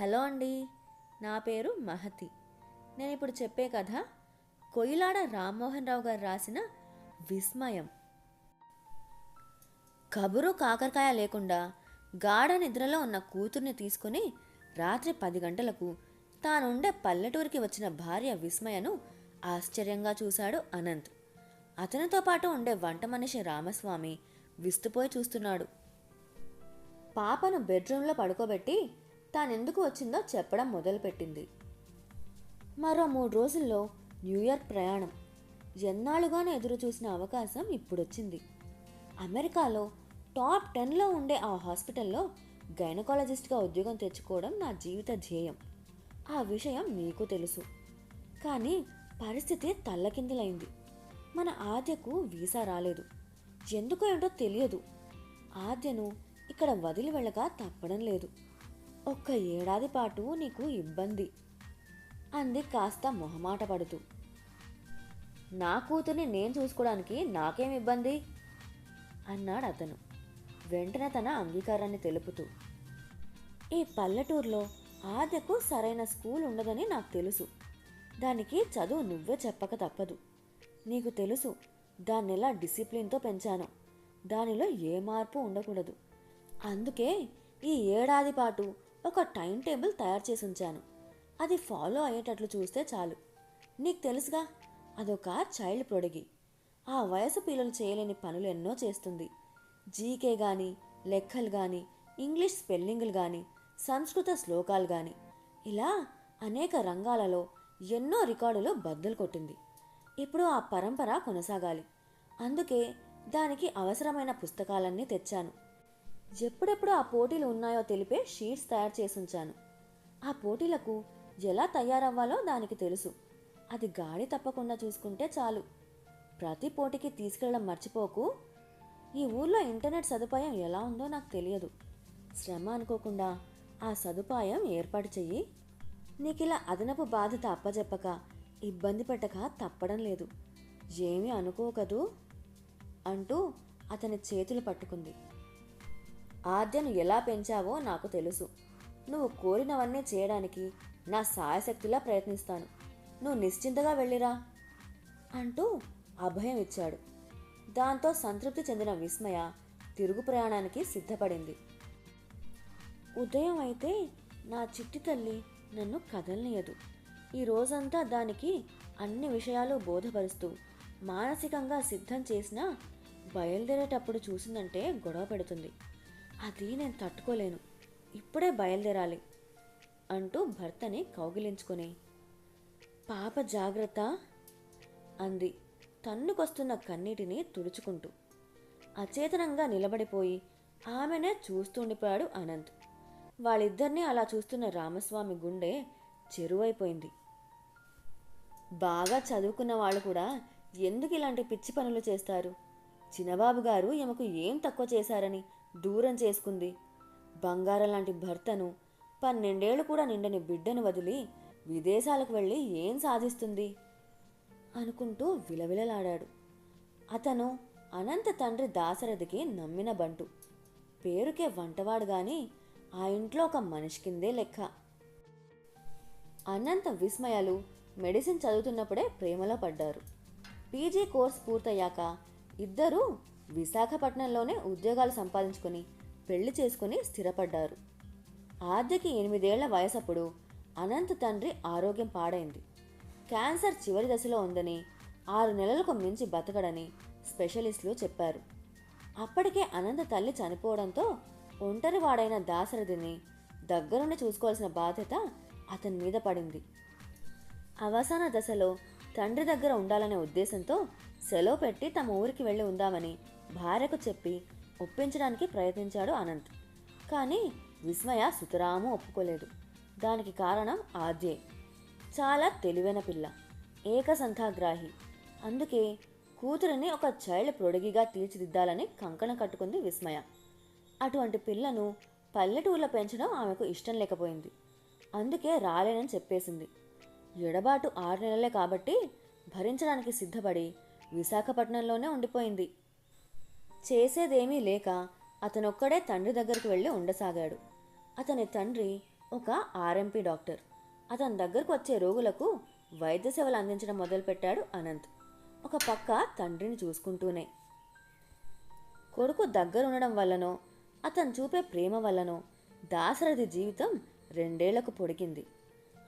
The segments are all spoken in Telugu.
హలో అండి నా పేరు మహతి. నేను ఇప్పుడు చెప్పే కథ కొయిలాడ రామ్మోహన్ రావు గారు రాసిన విస్మయం. కబురు కాకరకాయ లేకుండా గాఢ నిద్రలో ఉన్న కూతుర్ని తీసుకుని రాత్రి పది గంటలకు తానుండే పల్లెటూరికి వచ్చిన భార్య విస్మయను ఆశ్చర్యంగా చూశాడు అనంత్. అతనితో పాటు ఉండే వంట మనిషి రామస్వామి విస్తుపోయి చూస్తున్నాడు. పాపను బెడ్రూమ్లో పడుకోబెట్టి తానెందుకు వచ్చిందో చెప్పడం మొదలుపెట్టింది. మరో మూడు రోజుల్లో న్యూయార్క్ ప్రయాణం. ఎన్నాళ్ళుగానే ఎదురు చూసిన అవకాశం ఇప్పుడొచ్చింది. అమెరికాలో టాప్ టెన్లో ఉండే ఆ హాస్పిటల్లో గైనకాలజిస్ట్గా ఉద్యోగం తెచ్చుకోవడం నా జీవిత ధ్యేయం. ఆ విషయం నీకు తెలుసు. కానీ పరిస్థితి తల్లకిందులైంది. మన ఆద్యకు వీసా రాలేదు. ఎందుకు ఏంటో తెలియదు. ఆద్యను ఇక్కడ వదిలి వెళ్ళగా తప్పడం లేదు. ఒక్క ఏడాది పాటు నీకు ఇబ్బంది. అంది కాస్త మొహమాట పడుతూ. నా కూతుర్ని నేను చూసుకోవడానికి నాకేం ఇబ్బంది? అన్నాడు అతను. వెంటనే తన అంగీకారాన్ని తెలుపుతూ. ఈ పల్లెటూరులో ఆద్యకు సరైన స్కూల్ ఉండదని నాకు తెలుసు. దానికి చదువు నువ్వే చెప్పక తప్పదు. నీకు తెలుసు దాన్ని ఎలా డిసిప్లిన్తో పెంచాను. దానిలో ఏ మార్పు ఉండకూడదు. అందుకే ఈ ఏడాది పాటు ఒక టైం టేబుల్ తయారు చేసి ఉంచాను. అది ఫాలో అయ్యేటట్లు చూస్తే చాలు. నీకు తెలుసుగా అదొక చైల్డ్ ప్రొడిగి. ఆ వయసు పిల్లలు చేయలేని పనులు ఎన్నో చేస్తుంది. జీకే కానీ లెక్కలు కానీ ఇంగ్లీష్ స్పెల్లింగులు కానీ సంస్కృత శ్లోకాలు కానీ ఇలా అనేక రంగాలలో ఎన్నో రికార్డులు బద్దలు కొట్టింది. ఇప్పుడు ఆ పరంపర కొనసాగాలి. అందుకే దానికి అవసరమైన పుస్తకాలన్నీ తెచ్చాను. ఎప్పుడెప్పుడు ఆ పోటీలు ఉన్నాయో తెలిపే షీట్స్ తయారు చేసి ఉంచాను ఆ పోటీలకు ఎలా తయారవ్వాలో దానికి తెలుసు. అది గాడి తప్పకుండా చూసుకుంటే చాలు. ప్రతి పోటీకి తీసుకెళ్ళడం మర్చిపోకు. ఈ ఊర్లో ఇంటర్నెట్ సదుపాయం ఎలా ఉందో నాకు తెలియదు. శ్రమ అనుకోకుండా ఆ సదుపాయం ఏర్పాటు చెయ్యి. నీకిలా అదనపు బాధ్యత అప్పజెప్పక ఇబ్బంది పెట్టక తప్పడం లేదు. ఏమీ అనుకోకదు అంటూ అతని చేతులు పట్టుకుంది. ఆద్యను ఎలా పెంచావో నాకు తెలుసు. నువ్వు కోరినవన్నీ చేయడానికి నా సాయశక్తిలా ప్రయత్నిస్తాను. నువ్వు నిశ్చింతగా వెళ్ళిరా అంటూ అభయం ఇచ్చాడు. దాంతో సంతృప్తి చెందిన విస్మయ తిరుగు ప్రయాణానికి సిద్ధపడింది. ఉదయం అయితే నా చిట్టి తల్లి నన్ను కదలనీయదు. ఈ రోజంతా దానికి అన్ని విషయాలు బోధపరుస్తూ మానసికంగా సిద్ధం చేసినా బయలుదేరేటప్పుడు చూసిందంటే గొడవ పెడుతుంది. అది నేను తట్టుకోలేను. ఇప్పుడే బయలుదేరాలి అంటూ భర్తని కౌగిలించుకొని. పాప జాగ్రత్త అంది. తన్నుకొస్తున్న కన్నీటిని తుడుచుకుంటూ. అచేతనంగా నిలబడిపోయి ఆమెనే చూస్తుండిపోయాడు అనంత్. వాళ్ళిద్దరినీ అలా చూస్తున్న రామస్వామి గుండె చెరువైపోయింది. బాగా చదువుకున్న వాళ్ళు కూడా ఎందుకు ఇలాంటి పిచ్చి పనులు చేస్తారు? చిన్నబాబు గారు ఈమెకు ఏం తక్కువ చేశారని దూరం చేసుకుంది. బంగారం లాంటి భర్తను పన్నెండేళ్ళు కూడా నిండని బిడ్డను వదిలి విదేశాలకు వెళ్ళి ఏం సాధిస్తుంది? అనుకుంటూ విలవిలలాడాడు. అతను అనంత తండ్రి దాశరథికి నమ్మిన బంటు. పేరుకే వంటవాడు గాని ఆ ఇంట్లో ఒక మనిషి కిందే లెక్క. అనంత విస్మయాలు మెడిసిన్ చదువుతున్నప్పుడే ప్రేమలో పడ్డారు. పీజీ కోర్స్ పూర్తయ్యాక ఇద్దరూ విశాఖపట్నంలోనే ఉద్యోగాలు సంపాదించుకొని పెళ్ళి చేసుకుని స్థిరపడ్డారు. ఆద్యకి ఎనిమిదేళ్ళ వయసప్పుడు అనంత్ తండ్రి ఆరోగ్యం పాడైంది. క్యాన్సర్ చివరి దశలో ఉందని ఆరు నెలలకు మించి బతకడని స్పెషలిస్టులు చెప్పారు. అప్పటికే అనంత తల్లి చనిపోవడంతో ఒంటరివాడైన దాశరథిని దగ్గరుండి చూసుకోవాల్సిన బాధ్యత అతని మీద పడింది. అవసాన దశలో తండ్రి దగ్గర ఉండాలనే ఉద్దేశంతో సెలవు పెట్టి తమ ఊరికి వెళ్ళి ఉందామని భార్యకు చెప్పి ఒప్పించడానికి ప్రయత్నించాడు అనంత్. కానీ విస్మయ సుతరాము ఒప్పుకోలేదు. దానికి కారణం ఆద్యే చాలా తెలివైన పిల్ల. ఏకసంతాగ్రాహి అందుకే కూతురిని ఒక చైల్డ్ ప్రొడిగిగా తీర్చిదిద్దాలని కంకణం కట్టుకుంది విస్మయ. అటువంటి పిల్లను పల్లెటూర్లో పెంచడం ఆమెకు ఇష్టం లేకపోయింది. అందుకే రాలేనని చెప్పేసింది. ఎడబాటు ఆరు నెలలే కాబట్టి భరించడానికి సిద్ధపడి విశాఖపట్నంలోనే ఉండిపోయింది. చేసేదేమీ లేక అతనొక్కడే తండ్రి దగ్గరికి వెళ్ళి ఉండసాగాడు. అతని తండ్రి ఒక ఆర్ఎంపీ డాక్టర్. అతని దగ్గరకు వచ్చే రోగులకు వైద్య సేవలు అందించడం మొదలుపెట్టాడు అనంత్. ఒక పక్క తండ్రిని చూసుకుంటూనే. కొడుకు దగ్గర ఉండడం వల్లనో అతను చూపే ప్రేమ వల్లనో దాశరథి జీవితం రెండేళ్ళకు పొడిగింది.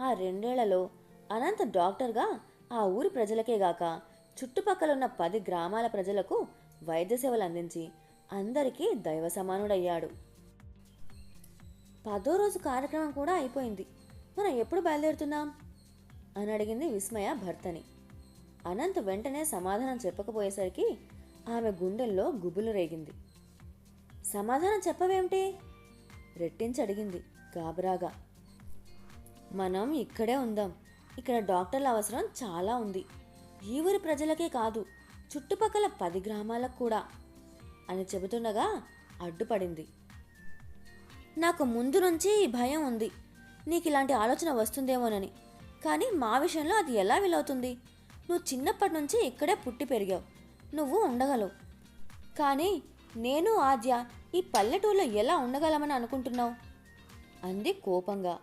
ఆ రెండేళ్ళలో అనంత్ డాక్టర్గా ఆ ఊరి ప్రజలకే గాక చుట్టుపక్కల ఉన్న పది గ్రామాల ప్రజలకు వైద్య సేవలు అందించి అందరికీ దైవ సమానుడయ్యాడు. పదో రోజు కార్యక్రమం కూడా అయిపోయింది. మనం ఎప్పుడు బయలుదేరుతున్నాం? అని అడిగింది విస్మయ భర్తని. అనంత్ వెంటనే సమాధానం చెప్పకపోయేసరికి ఆమె గుండెల్లో గుబులు రేగింది. సమాధానం చెప్పవేమిటి? రెట్టించి అడిగింది గాబరాగా. మనం ఇక్కడే ఉందాం. ఇక్కడ డాక్టర్ల అవసరం చాలా ఉంది. ఈ ఊరి ప్రజలకే కాదు. చుట్టుపక్కల పది గ్రామాలకు కూడా అని చెబుతుండగా అడ్డుపడింది. నాకు ముందు నుంచి ఈ భయం ఉంది. నీకు ఇలాంటి ఆలోచన వస్తుందేమోనని. కానీ మా విషయంలో అది ఎలా వీలవుతుంది? నువ్వు చిన్నప్పటి నుంచి ఇక్కడే పుట్టి పెరిగావు. నువ్వు ఉండగలవు. కానీ నేను ఆద్య ఈ పల్లెటూరులో ఎలా ఉండగలమని అనుకుంటున్నావు? అంది కోపంగా.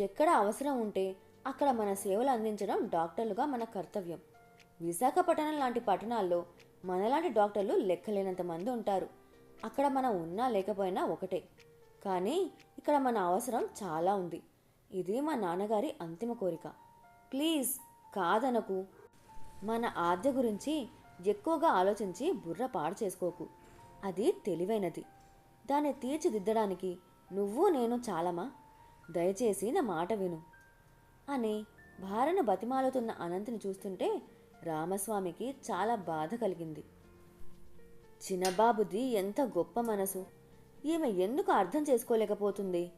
ఎక్కడ అవసరం ఉంటే అక్కడ మన సేవలు అందించడం డాక్టర్లుగా మన కర్తవ్యం. విశాఖపట్నం లాంటి పట్టణాల్లో మనలాంటి డాక్టర్లు లెక్కలేనంత మంది ఉంటారు. అక్కడ మనం ఉన్నా లేకపోయినా ఒకటే. కానీ ఇక్కడ మన అవసరం చాలా ఉంది. ఇది మా నాన్నగారి అంతిమ కోరిక. ప్లీజ్ కాదనకు. మన ఆద్య గురించి ఎక్కువగా ఆలోచించి బుర్ర పాడు చేసుకోకు. అది తెలివైనది. దాన్ని తీర్చిదిద్దడానికి నువ్వు నేను చాలమా? దయచేసి నా మాట విను. అని భార్యను బతిమాలుతున్న అనంతిని చూస్తుంటే రామస్వామికి చాలా బాధ కలిగింది. చిన్నబాబుది ఎంత గొప్ప మనసు. ఈమె ఎందుకు అర్థం చేసుకోలేకపోతుంది?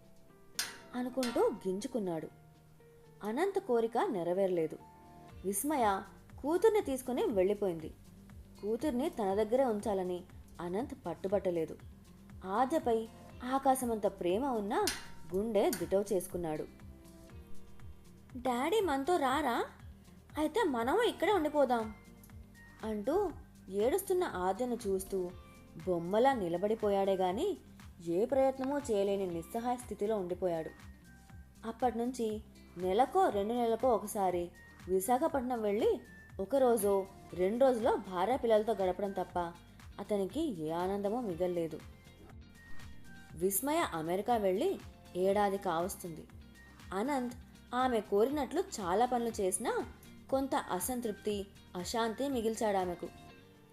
అనుకుంటూ గింజుకున్నాడు. అనంత కోరిక నెరవేరలేదు. విస్మయ కూతుర్ని తీసుకుని వెళ్ళిపోయింది. కూతుర్ని తన దగ్గరే ఉంచాలని అనంత్ పట్టుబట్టలేదు. ఆద్యపై ఆకాశమంత ప్రేమ ఉన్నా గుండె దిటవ్ చేసుకున్నాడు. డాడీ మనతో రారా? అయితే మనము ఇక్కడే ఉండిపోదాం అంటూ ఏడుస్తున్న ఆద్యను చూస్తూ బొమ్మలా నిలబడిపోయాడే గాని ఏ ప్రయత్నమూ చేయలేని నిస్సహాయ స్థితిలో ఉండిపోయాడు. అప్పటి నుంచి నెలకో రెండు నెలలకో ఒకసారి విశాఖపట్నం వెళ్ళి ఒకరోజు రెండు రోజులో భార్య పిల్లలతో గడపడం తప్ప అతనికి ఏ ఆనందమూ మిగల్లేదు. విస్మయ అమెరికా వెళ్ళి ఏడాది కావస్తుంది. అనంత్ ఆమె కోరినట్లు చాలా పనులు చేసినా కొంత అసంతృప్తి అశాంతి మిగిల్చాడు ఆమెకు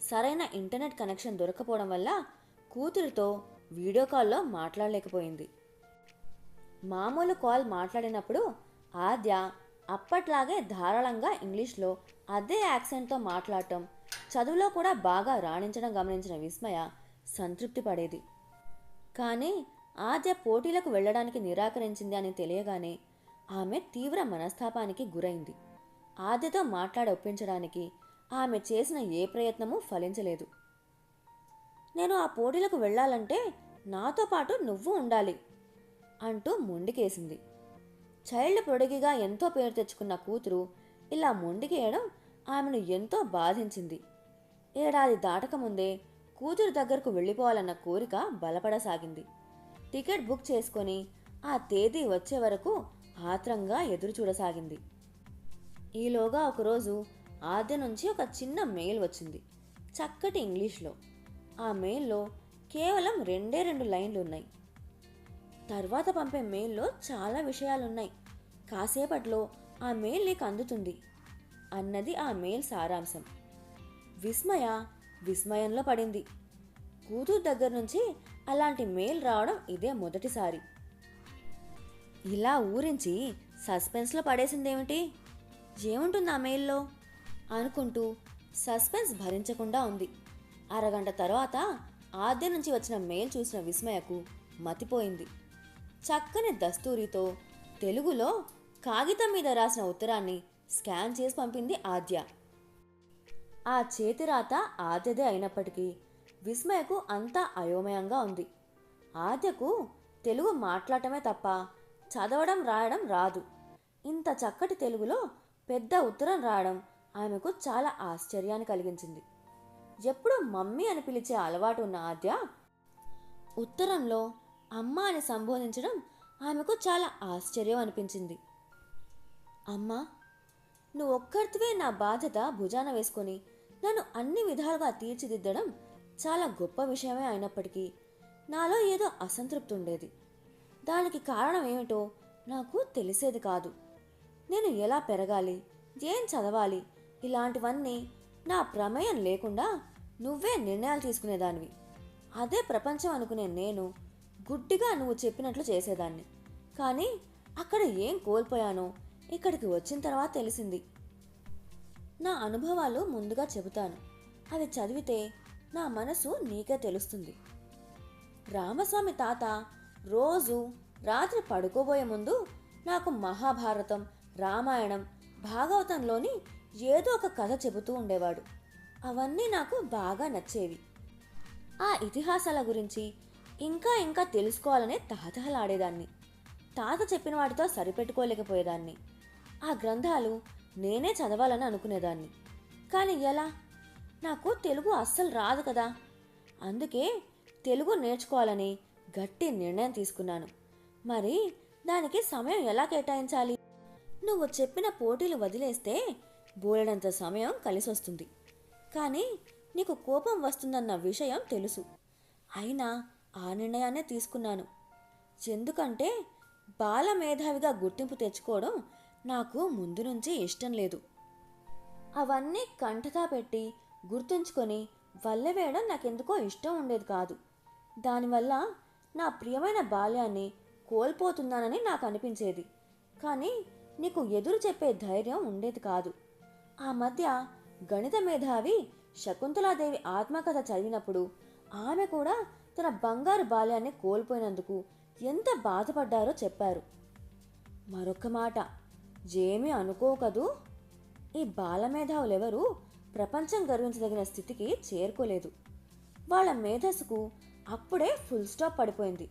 సరైన ఇంటర్నెట్ కనెక్షన్ దొరకపోవడం వల్ల కూతురితో వీడియో కాల్లో మాట్లాడలేకపోయింది. మామూలు కాల్ మాట్లాడినప్పుడు ఆద్య అప్పట్లాగే ధారాళంగా ఇంగ్లీష్లో అదే యాక్సెంట్తో మాట్లాడటం చదువులో కూడా బాగా రాణించడం గమనించిన విస్మయ సంతృప్తి పడేది. కానీ ఆద్య పోటీలకు వెళ్ళడానికి నిరాకరించింది అని తెలియగానే ఆమె తీవ్ర మనస్తాపానికి గురైంది. ఆద్యతో మాట్లాడి ఒప్పించడానికి ఆమె చేసిన ఏ ప్రయత్నమూ ఫలించలేదు. నేను ఆ పోటీలకు వెళ్ళాలంటే నాతో పాటు నువ్వు ఉండాలి అంటూ మొండికేసింది. చైల్డ్ పొడిగిగా ఎంతో పేరు తెచ్చుకున్న కూతురు ఇలా మొండికేయడం ఆమెను ఎంతో బాధించింది. ఏడాది దాటకముందే కూతురు దగ్గరకు వెళ్ళిపోవాలన్న కోరిక బలపడసాగింది. టికెట్ బుక్ చేసుకొని ఆ తేదీ వచ్చే వరకు ఆత్రంగా ఎదురుచూడసాగింది. ఈలోగా ఒకరోజు ఆద్య నుంచి ఒక చిన్న మెయిల్ వచ్చింది. చక్కటి ఇంగ్లీష్లో. ఆ మెయిల్లో కేవలం రెండే రెండు లైన్లు ఉన్నాయి. తర్వాత పంపే మెయిల్లో చాలా విషయాలున్నాయి. కాసేపట్లో ఆ మెయిల్ నీకు అందుతుంది అన్నది ఆ మెయిల్ సారాంశం. విస్మయ విస్మయంలో పడింది. కూతురు దగ్గర నుంచి అలాంటి మెయిల్ రావడం ఇదే మొదటిసారి. ఇలా ఊరించి సస్పెన్స్లో పడేసిందేమిటి? ఏముంటుంది ఆ మెయిల్లో? అనుకుంటూ సస్పెన్స్ భరించకుండా ఉంది. అరగంట తర్వాత ఆద్య నుంచి వచ్చిన మెయిల్ చూసిన విస్మయకు మతిపోయింది. చక్కని దస్తూరితో తెలుగులో కాగితం మీద రాసిన ఉత్తరాన్ని స్కాన్ చేసి పంపింది ఆద్య. ఆ చేతిరాత ఆద్యదే అయినప్పటికీ విస్మయకు అంతా అయోమయంగా ఉంది. ఆద్యకు తెలుగు మాట్లాడటమే తప్ప చదవడం రాయడం రాదు. ఇంత చక్కటి తెలుగులో పెద్ద ఉత్తరం రావడం ఆమెకు చాలా ఆశ్చర్యాన్ని కలిగించింది. ఎప్పుడు మమ్మీ అని పిలిచే అలవాటు ఉన్న ఆద్య ఉత్తరంలో అమ్మ అని సంబోధించడం ఆమెకు చాలా ఆశ్చర్యం అనిపించింది. అమ్మా నువ్వు ఒక్కరితివే నా బాధ్యత భుజాన వేసుకొని నన్ను అన్ని విధాలుగా తీర్చిదిద్దడం చాలా గొప్ప విషయమే అయినప్పటికీ నాలో ఏదో అసంతృప్తి ఉండేది. దానికి కారణం ఏమిటో నాకు తెలిసేది కాదు. నేను ఎలా పెరగాలి? ఏం చదవాలి? ఇలాంటివన్నీ నా ప్రమేయం లేకుండా నువ్వే నిర్ణయాలు తీసుకునేదానివి. అదే ప్రపంచం అనుకునే నేను గుడ్డిగా నువ్వు చెప్పినట్లు చేసేదాన్ని. కానీ అక్కడ ఏం కోల్పోయానో ఇక్కడికి వచ్చిన తర్వాత తెలిసింది. నా అనుభవాలు ముందుగా చెబుతాను. అవి చదివితే నా మనసు నీకే తెలుస్తుంది. రామస్వామి తాత రోజు రాత్రి పడుకోబోయే ముందు నాకు మహాభారతం రామాయణం భాగవతంలోని ఏదో ఒక కథ చెబుతూ ఉండేవాడు. అవన్నీ నాకు బాగా నచ్చేవి. ఆ ఇతిహాసాల గురించి ఇంకా ఇంకా తెలుసుకోవాలనే తహతహలాడేదాన్ని. తాత చెప్పిన వాటితో సరిపెట్టుకోలేకపోయేదాన్ని. ఆ గ్రంథాలు నేనే చదవాలని అనుకునేదాన్ని. కానీ ఎలా? నాకు తెలుగు అస్సలు రాదు కదా. అందుకే తెలుగు నేర్చుకోవాలని గట్టి నిర్ణయం తీసుకున్నాను. మరి దానికి సమయం ఎలా కేటాయించాలి? నువ్వు చెప్పిన పోటీలు వదిలేస్తే బోలెడంత సమయం కలిసొస్తుంది. కానీ నీకు కోపం వస్తుందన్న విషయం తెలుసు. అయినా ఆ నిర్ణయాన్నే తీసుకున్నాను. ఎందుకంటే బాల మేధావిగా గుర్తింపు తెచ్చుకోవడం నాకు ముందు నుంచి ఇష్టం లేదు. అవన్నీ కంటతా పెట్టి గుర్తుంచుకొని వల్లెవేయడం నాకెందుకో ఇష్టం ఉండేది కాదు. దానివల్ల నా ప్రియమైన బాల్యాన్ని కోల్పోతున్నానని నాకు అనిపించేది కానీ నీకు ఎదురు చెప్పే ధైర్యం ఉండేది కాదు. ఆ మధ్య గణిత మేధావి శకుంతలాదేవి ఆత్మకథ చదివినప్పుడు ఆమె కూడా తన బంగారు బాల్యాన్ని కోల్పోయినందుకు ఎంత బాధపడ్డారో చెప్పారు. మరొక మాట జేమి అనుకోకదు. ఈ బాలమేధావులెవరూ ప్రపంచం గర్వించదగిన స్థితికి చేరుకోలేదు. వాళ్ళ మేధస్సుకు అప్పుడే ఫుల్ స్టాప్ పడిపోయింది.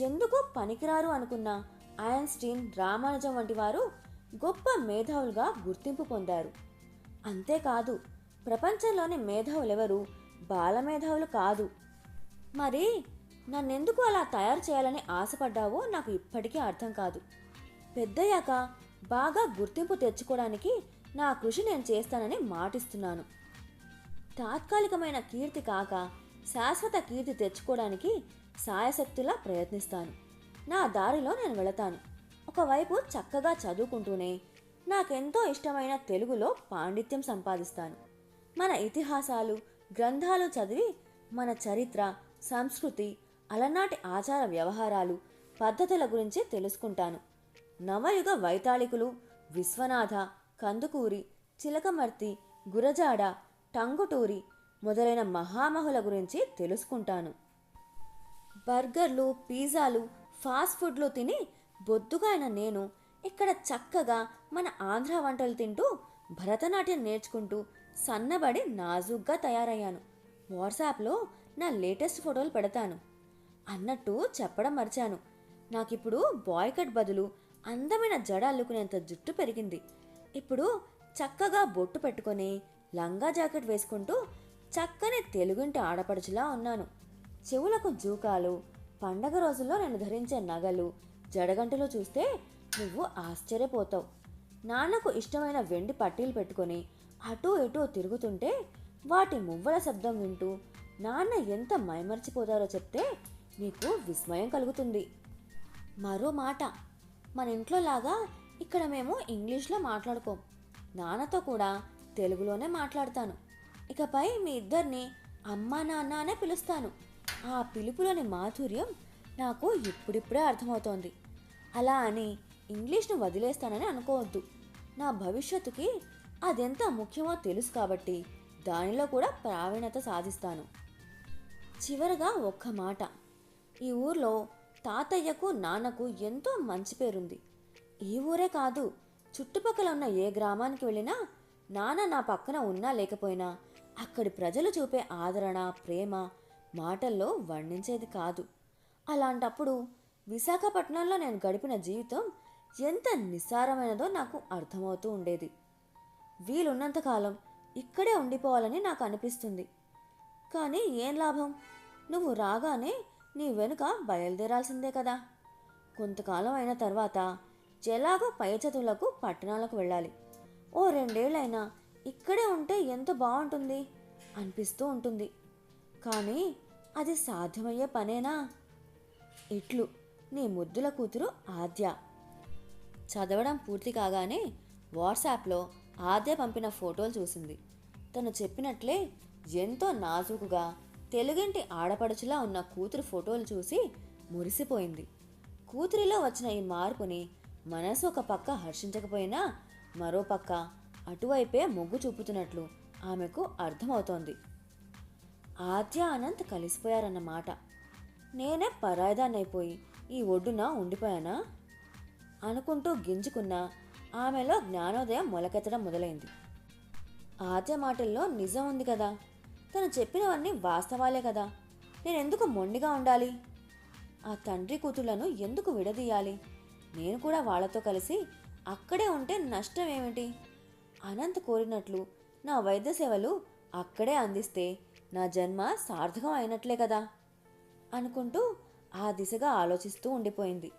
ఎందుకు పనికిరారు అనుకున్న ఐన్స్టీన్ రామానుజం వంటి వారు గొప్ప మేధావులుగా గుర్తింపు పొందారు. అంతేకాదు ప్రపంచంలోని మేధావులెవరు బాలమేధావులు కాదు. మరి నన్నెందుకు అలా తయారు చేయాలని ఆశపడ్డావో నాకు ఇప్పటికీ అర్థం కాదు. పెద్దయ్యాక బాగా గుర్తింపు తెచ్చుకోవడానికి నా కృషి నేను చేస్తానని మాటిస్తున్నాను. తాత్కాలికమైన కీర్తి కాక శాశ్వత కీర్తి తెచ్చుకోవడానికి సాయశక్తిలా ప్రయత్నిస్తాను. నా దారిలో నేను వెళతాను. ఒకవైపు చక్కగా చదువుకుంటూనే నాకెంతో ఇష్టమైన తెలుగులో పాండిత్యం సంపాదిస్తాను. మన ఇతిహాసాలు గ్రంథాలు చదివి మన చరిత్ర సంస్కృతి అలనాటి ఆచార వ్యవహారాలు పద్ధతుల గురించి తెలుసుకుంటాను. నవయుగ వైతాళికులు విశ్వనాథ కందుకూరి చిలకమర్తి గురజాడ టంగుటూరి మొదలైన మహామహుల గురించి తెలుసుకుంటాను. బర్గర్లు పిజ్జాలు ఫాస్ట్ ఫుడ్లు తిని బొద్దుగా అయిన నేను ఇక్కడ చక్కగా మన ఆంధ్ర వంటలు తింటూ భరతనాట్యం నేర్చుకుంటూ సన్నబడి నాజుగ్గా తయారయ్యాను. వాట్సాప్లో నా లేటెస్ట్ ఫోటోలు పెడతాను. అన్నట్టు చెప్పడం మర్చాను. నాకిప్పుడు బాయ్ కట్ బదులు అందమైన జడ అల్లుకునేంత జుట్టు పెరిగింది. ఇప్పుడు చక్కగా బొట్టు పెట్టుకొని లంగా జాకెట్ వేసుకుంటూ చక్కని తెలుగుంటి ఆడపడుచులా ఉన్నాను. చెవులకు జూకాలు పండగ రోజుల్లో నేను ధరించే నగలు జడగంటలో చూస్తే నువ్వు ఆశ్చర్యపోతావు. నాన్నకు ఇష్టమైన వెండి పట్టీలు పెట్టుకొని అటూ ఇటూ తిరుగుతుంటే వాటి మువ్వల శబ్దం వింటూ నాన్న ఎంత మైమర్చిపోతారో చెప్తే నీకు విస్మయం కలుగుతుంది. మరో మాట మన ఇంట్లో లాగా ఇక్కడ మేము ఇంగ్లీష్లో మాట్లాడుకోం. నాన్నతో కూడా తెలుగులోనే మాట్లాడతాను. ఇకపై మీ ఇద్దరిని అమ్మా నాన్న అనే పిలుస్తాను. ఆ పిలుపులోని మాధుర్యం నాకు ఇప్పుడిప్పుడే అర్థమవుతోంది. అలా అని ఇంగ్లీష్ను వదిలేస్తానని అనుకోవద్దు. నా భవిష్యత్తుకి అదెంత ముఖ్యమో తెలుసు కాబట్టి దానిలో కూడా ప్రావీణ్యత సాధిస్తాను. చివరగా ఒక్క మాట. ఈ ఊర్లో తాతయ్యకు నాన్నకు ఎంతో మంచి పేరుంది. ఈ ఊరే కాదు చుట్టుపక్కల ఉన్న ఏ గ్రామానికి వెళ్ళినా నాన్న నా పక్కన ఉన్నా లేకపోయినా అక్కడి ప్రజలు చూపే ఆదరణ ప్రేమ మాటల్లో వర్ణించేది కాదు. అలాంటప్పుడు విశాఖపట్నంలో నేను గడిపిన జీవితం ఎంత నిస్సారమైనదో నాకు అర్థమవుతూ ఉండేది. వీలున్నంతకాలం ఇక్కడే ఉండిపోవాలని నాకు అనిపిస్తుంది. కానీ ఏం లాభం? నువ్వు రాగానే నీ వెనుక బయలుదేరాల్సిందే కదా. కొంతకాలం అయిన తర్వాత ఎలాగో పై చదువులకు పట్టణాలకు వెళ్ళాలి. ఓ రెండేళ్ళైనా ఇక్కడే ఉంటే ఎంత బాగుంటుంది అనిపిస్తూ ఉంటుంది. కానీ అది సాధ్యమయ్యే పనేనా? ఇట్లు నీ ముద్దుల కూతురు ఆద్య. చదవడం పూర్తి కాగానే వాట్సాప్లో ఆద్య పంపిన ఫోటోలు చూసింది. తను చెప్పినట్లే ఎంతో నాజూకుగా తెలుగింటి ఆడపడుచులా ఉన్న కూతురు ఫోటోలు చూసి మురిసిపోయింది. కూతురిలో వచ్చిన ఈ మార్పుని మనసు ఒక పక్క హర్షించకపోయినా మరో పక్క అటువైపే మొగ్గు చూపుతున్నట్లు ఆమెకు అర్థమవుతోంది. ఆద్య అనంత్ కలిసిపోయారన్నమాట. నేనే పరాయిదాన్నైపోయి ఈ ఒడ్డున ఉండిపోయానా? అనుకుంటూ గింజుకున్న ఆమెలో జ్ఞానోదయం మొలకెత్తడం మొదలైంది. ఆద్య మాటల్లో నిజం ఉంది కదా. తను చెప్పినవన్నీ వాస్తవాలే కదా. నేనెందుకు మొండిగా ఉండాలి? ఆ తండ్రి కూతుళ్ళను ఎందుకు విడదీయాలి? నేను కూడా వాళ్ళతో కలిసి అక్కడే ఉంటే నష్టం ఏమిటి అనంత్ కోరినట్లు నా వైద్య సేవలు అక్కడే అందిస్తే నా జన్మ సార్థకం అయినట్లే కదా అనుకుంటూ ఆ దిశగా ఆలోచిస్తూ ఉండిపోయింది.